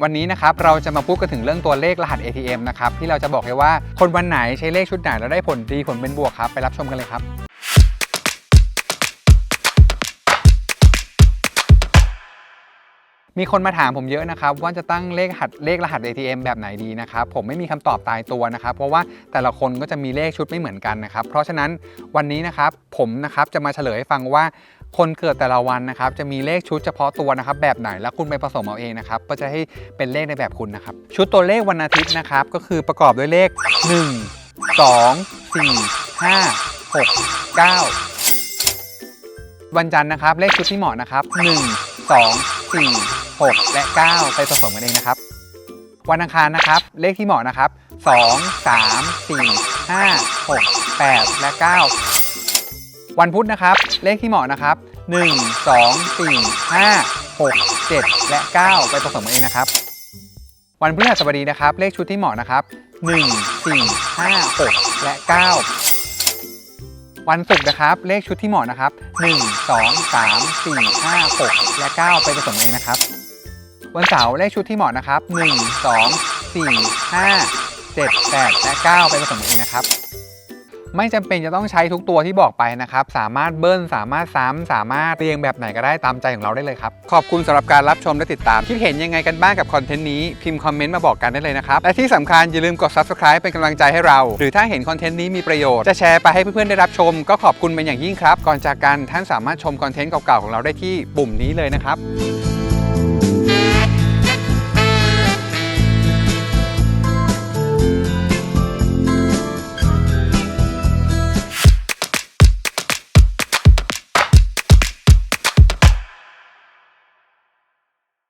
วันนี้นะครับเราจะมาพูดกันถึงเรื่องตัวเลขรหัส ATM นะครับที่เราจะบอกให้ว่าคนวันไหนใช้เลขชุดไหนแล้วได้ผลดีผลเป็นบวกครับไปรับชมกันเลยครับมีคนมาถามผมเยอะนะครับว่าจะตั้งเลขรหัสเลขรหัส ATM แบบไหนดีนะครับผมไม่มีคำตอบตายตัวนะครับเพราะว่าแต่ละคนก็จะมีเลขชุดไม่เหมือนกันนะครับเพราะฉะนั้นวันนี้นะครับผมนะครับจะมาเฉลยให้ฟังว่า คนเกิดแต่ละวันนะครับจะมีเลขชุดเฉพาะตัวนะครับแบบไหนแล้วคุณไปผสมเอาเองนะครับก็จะให้เป็นเลขในแบบคุณนะครับชุดตัวเลขวันอาทิตย์นะครับก็คือประกอบด้วยเลข 1 2 4 5 6 9วันจันทร์นะครับเลขชุดที่เหมาะนะครับ 1 2 4 6 และ 9 ไปผสมกันเองนะครับ วันอังคารนะครับ เลขที่เหมาะนะครับ 2 3 4 5 6 8 และ 9 วันพุธนะครับ เลขที่เหมาะนะครับ 1 2 4 5 6 7 และ 9 ไปผสมเองนะครับ วันพฤหัสบดีนะครับ เลขชุดที่เหมาะนะครับ 1 4 5 6 และ 9 วันศุกร์นะครับ เลขชุดที่เหมาะนะครับ 1 2 3 4 5 6 และ 9 ไปผสมเองนะครับ วันเสาร์เลขชุดที่เหมาะนะครับ 1 2 4 5 7 8 และ 9 ไปผสมเองนะครับ ไม่จำเป็นจะต้องใช้ทุกตัวที่บอกไปนะครับ สามารถเบิ้ลสามารถซ้ำสามารถเรียงแบบไหนก็ได้ตามใจของเราได้เลยครับ ขอบคุณสำหรับการรับชมและติดตาม คิดเห็นยังไงกันบ้างกับคอนเทนต์นี้พิมพ์คอมเมนต์มาบอกกันได้เลยนะครับ และที่สำคัญอย่าลืมกด subscribe เป็นกำลังใจให้เรา หรือถ้าเห็นคอนเทนต์นี้มีประโยชน์จะแชร์ไปให้เพื่อนๆได้รับชม ก็ขอบคุณเป็นอย่างยิ่งครับก่อนจากกันท่านสามารถชมคอนเทนต์เก่าๆของเราได้ที่ปุ่มนี้เลยนะครับ